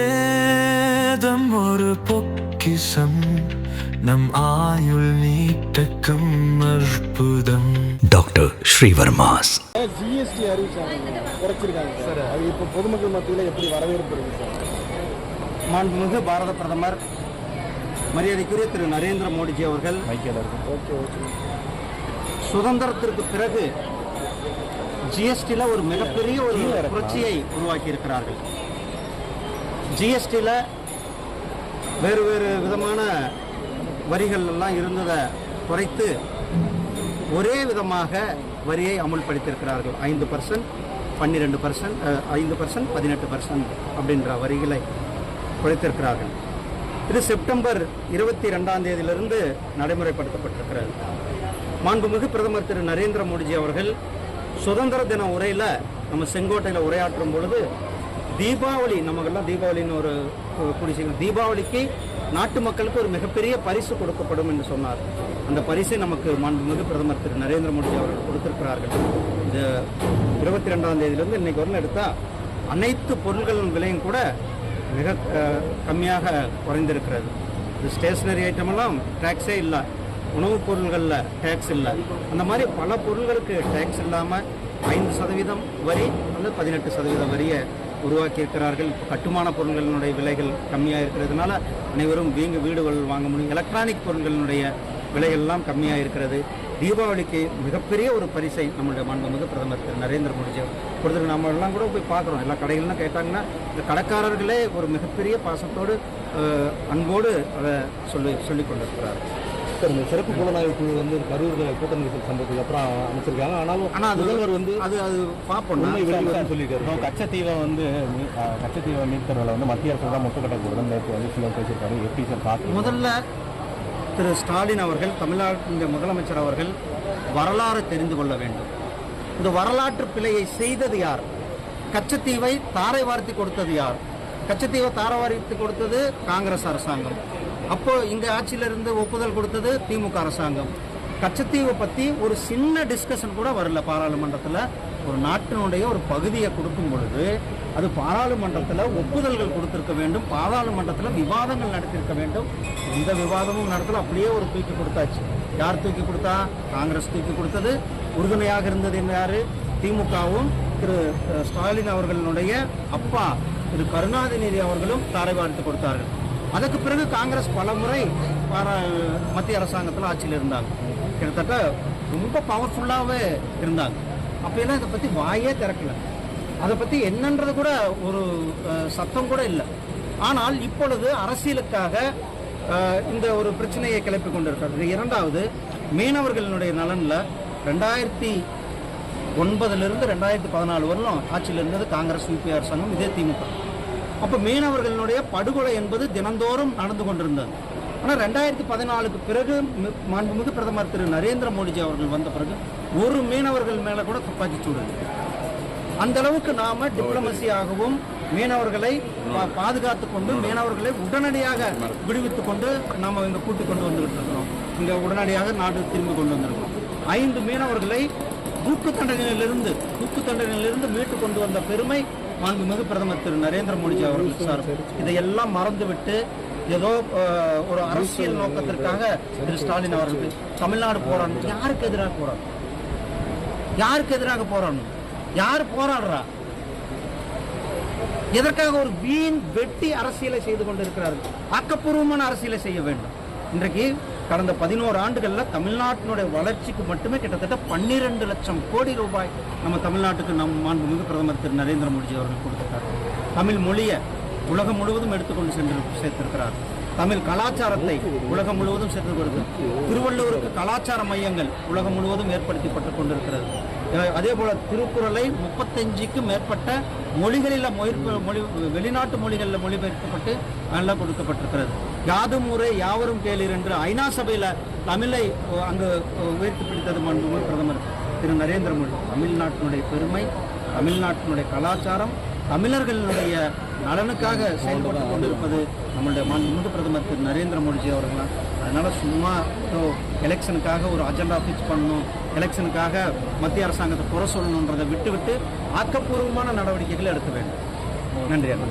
ஆயுர்வேதம் ஒரு பொக்கிசம் நம் ஆயுள் நீட்டக்கும் அற்புதம். டாக்டர் ஸ்ரீவர்மாஸ். ஜிஎஸ்டி அறிவிச்சாங்க. குறைச்சிருக்காங்க. சார். அது இப்போ பொதுமக்கள் மத்தியில் எப்படி வரவேற்பு இருக்கு? சார் மாண்புமிகு பாரத பிரதமர் மரியாதைக்குரிய திரு நரேந்திர மோடிஜி அவர்கள் ஓகே ஓகே சுதந்திரத்திற்கு பிறகு ஜிஎஸ்டியில் ஒரு மிகப்பெரிய ஒரு புரட்சியை உருவாக்கி இருக்கிறார்கள் ஜிஎஸ்டியில் வேறு வேறு விதமான வரிகள் எல்லாம் இருந்ததை குறைத்து ஒரே விதமாக வரியை அமுல்படுத்தியிருக்கிறார்கள். ஐந்து பர்சன்ட் பன்னிரெண்டு பர்சன்ட் ஐந்து பர்சன்ட் பதினெட்டு பர்சன்ட் அப்படின்ற வரிகளை குறைத்திருக்கிறார்கள். இது செப்டம்பர் இருபத்தி ரெண்டாம் தேதியிலிருந்து நடைமுறைப்படுத்தப்பட்டிருக்கிறது. மாண்புமிகு பிரதமர் திரு நரேந்திர மோடிஜி அவர்கள் சுதந்திர தின உரையில் நம்ம செங்கோட்டையில் உரையாற்றும் பொழுது தீபாவளி நமக்கெல்லாம் தீபாவளின்னு ஒரு குடிசைகள் தீபாவளிக்கு நாட்டு மக்களுக்கு ஒரு மிகப்பெரிய பரிசு கொடுக்கப்படும் என்று சொன்னார். அந்த பரிசை நமக்கு மாண்புமிகு பிரதமர் திரு நரேந்திர மோடி அவர்கள் கொடுத்திருக்கிறார்கள். இந்த இருபத்தி ரெண்டாம் தேதியிலிருந்து இன்னைக்கு வரல எடுத்தால் அனைத்து பொருட்களின் விலையும் கூட மிக கம்மியாக குறைந்திருக்கிறது. இந்த ஸ்டேஷ்னரி ஐட்டமெல்லாம் டேக்ஸே இல்லை. உணவுப் பொருள்களில் டேக்ஸ் இல்லை. அந்த மாதிரி பல பொருள்களுக்கு டேக்ஸ் இல்லாமல் ஐந்து சதவீதம் வரி அல்லது பதினெட்டு சதவீதம் வரியை உருவாக்கி இருக்கிறார்கள் கட்டுமான பொருட்களினுடைய விலைகள் கம்மியாக இருக்கிறதுனால அனைவரும் வீங்கு வீடுகள் வாங்க முடியும். எலக்ட்ரானிக் பொருட்களினுடைய விலைகள்லாம் கம்மியாக இருக்கிறது. தீபாவளிக்கு மிகப்பெரிய ஒரு பரிசை நம்மளுடைய மாண்புமிகு பிரதமர் திரு. நரேந்திர மோடிஜி கொடுத்துருக்கு நம்ம எல்லாம் கூட போய் பார்க்குறோம். எல்லா கடைகள்லாம் கேட்டாங்கன்னா இந்த கடைக்காரர்களே ஒரு மிகப்பெரிய பாசத்தோடு அன்போடு அதை சொல்லி சொல்லிக் கொண்டிருக்கிறார் சார் இந்த சிறப்பு புலனாய்வு குழு வந்து கரூர் கூட்ட நெரிசல் சம்பவத்துக்கு அப்புறம் அமைச்சிருக்காங்க. ஆனாலும் ஆனால் அது முதல்வர் வந்து அது அது பார்ப்போம் உண்மை சொல்லியிருக்காரு. கச்சத்தீவை வந்து கச்சத்தீவை மீட்கிறதுல வந்து மத்திய அரசு தான் முட்டுக்கட்டை கூடுதல் நேற்று வந்து சிலர் பேசியிருக்காரு. எப்படி சார் பார்த்து முதல்ல திரு ஸ்டாலின் அவர்கள் தமிழ்நாட்டின் முதலமைச்சர் அவர்கள் வரலாறு தெரிந்து கொள்ள வேண்டும். இந்த வரலாற்று பிழையை செய்தது யார்? கச்சத்தீவை தாரை வார்த்தி கொடுத்தது யார்? கச்சத்தீவை தாரை வார்த்தி கொடுத்தது காங்கிரஸ் அரசாங்கம். அப்போ இந்த ஆட்சியிலிருந்து ஒப்புதல் கொடுத்தது திமுக அரசாங்கம். கச்சத்தீவை பற்றி ஒரு சின்ன டிஸ்கஷன் கூட வரல பாராளுமன்றத்தில். ஒரு நாட்டினுடைய ஒரு பகுதியை கொடுக்கும் பொழுது அது பாராளுமன்றத்தில் ஒப்புதல்கள் கொடுத்திருக்க வேண்டும் பாராளுமன்றத்தில் விவாதங்கள் நடத்தியிருக்க வேண்டும். எந்த விவாதமும் நடத்தல அப்படியே ஒரு தூக்கி கொடுத்தாச்சு. யார் தூக்கி கொடுத்தா? காங்கிரஸ் தூக்கி கொடுத்தது. உறுதுணையாக இருந்தது யார்? திமுகவும் திரு ஸ்டாலின் அவர்களுடைய அப்பா திரு கருணாநிதி அவர்களும் தாரை வார்த்து கொடுத்தார்கள். அதுக்கு பிறகு காங்கிரஸ் பல முறை மத்திய அரசாங்கத்தில் ஆட்சியில் இருந்தாங்க. கிட்டத்தட்ட ரொம்ப பவர்ஃபுல்லாகவே இருந்தாங்க. அப்போயெல்லாம் இதை பற்றி வாயே திறக்கல. அதை பற்றி என்னன்றது கூட ஒரு சத்தம் கூட இல்லை. ஆனால் இப்பொழுது அரசியலுக்காக இந்த ஒரு பிரச்சனையை கிளப்பி கொண்டிருக்கிறது. இரண்டாவது மீனவர்களினுடைய நலனில் ரெண்டாயிரத்தி ஒன்பதுலேருந்து ரெண்டாயிரத்தி பதினாலு வரலும் ஆட்சியில் இருந்தது காங்கிரஸ் யூபி அரசாங்கம் இதே திமுக. அப்போ மீனவர்களுடைய படுகொலை என்பது தினந்தோறும் நடந்து கொண்டிருந்தது. ஆனால் ரெண்டாயிரத்தி பதினாலுக்கு பிறகு மாண்புமிகு பிரதமர் திரு நரேந்திர மோடிஜி அவர்கள் வந்த பிறகு ஒரு மீனவர்கள் மேலே கூட துப்பாக்கி சூடு. அந்த அளவுக்கு நாம டிப்ளமசியாகவும் மீனவர்களை பா- பாதுகாத்துக் கொண்டு மீனவர்களை உடனடியாக விடுவித்துக் கொண்டு நாம இங்க கூட்டிக் கொண்டு வந்துகிட்டு இருக்கிறோம். இங்க உடனடியாக நாடு திரும்பி கொண்டு வந்திருக்கிறோம். ஐந்து மீனவர்களை தூக்கு தண்டனையிலிருந்து தூக்கு தண்டனையிலிருந்து மீட்டு கொண்டு வந்த பெருமை மாண்புமிகு பிரதமர் திரு நரேந்திர மோடிஜி அவர்கள் சார். இதையெல்லாம் மறந்துவிட்டு ஏதோ ஒரு அரசியல் நோக்கத்திற்காக திரு ஸ்டாலின் அவர்கள் தமிழ்நாடு போராடணும். யாருக்கு எதிராக போராடணும்? யாருக்கு எதிராக போராடணும்? யார் போராடுறா? எதற்காக ஒரு வீண் வெட்டி அரசியலை செய்து கொண்டிருக்கிறார்கள்? ஆக்கப்பூர்வமான அரசியலை செய்ய வேண்டும். இன்றைக்கு கடந்த பதினோரு ஆண்டுகளில் தமிழ்நாட்டினுடைய வளர்ச்சிக்கு மட்டுமே கிட்டத்தட்ட பன்னிரெண்டு லட்சம் கோடி ரூபாய் நம்ம தமிழ்நாட்டுக்கு நம் மாண்புமிகு பிரதமர் திரு நரேந்திர மோடிஜி அவர்கள் கொடுத்திருக்கார். தமிழ் மொழியை உலகம் முழுவதும் எடுத்துக்கொண்டு சென்று சேர்த்திருக்கிறார். தமிழ் கலாச்சாரத்தை உலகம் முழுவதும் சென்று கொடுத்து திருவள்ளூருக்கு கலாச்சார மையங்கள் உலகம் முழுவதும் ஏற்படுத்தப்பட்டு கொண்டிருக்கிறது. அதே போல திருக்குறளை முப்பத்தஞ்சுக்கும் மேற்பட்ட மொழிகளில் மொழி- மொழி வெளிநாட்டு மொழிகளில் மொழிபெயர்க்கப்பட்டு நல்லா கொடுக்கப்பட்டிருக்கிறது. யாதும் ஊரே யாவரும் கேளீர் என்று ஐநா சபையில் தமிழை அங்கு உயர்த்தி பிடித்தது மாண்புமிகு பிரதமர் திரு நரேந்திர மோடி தமிழ்நாட்டினுடைய பெருமை தமிழ்நாட்டினுடைய கலாச்சாரம் தமிழர்களுடைய நலனுக்காக செயல்பட்டு கொண்டிருப்பது நம்மளுடைய மாண்புமிகு பிரதமர் திரு நரேந்திர மோடிஜி அவர்கள் அதனால் சும்மா ஸோ எலெக்ஷனுக்காக ஒரு அஜெண்டா ஃபிக்ஸ் பண்ணணும் எலெக்ஷனுக்காக மத்திய அரசாங்கத்தை குறை சொல்லணுன்றதை விட்டுவிட்டு ஆக்கப்பூர்வமான நடவடிக்கைகளை எடுக்க வேண்டும். நன்றி அண்ணா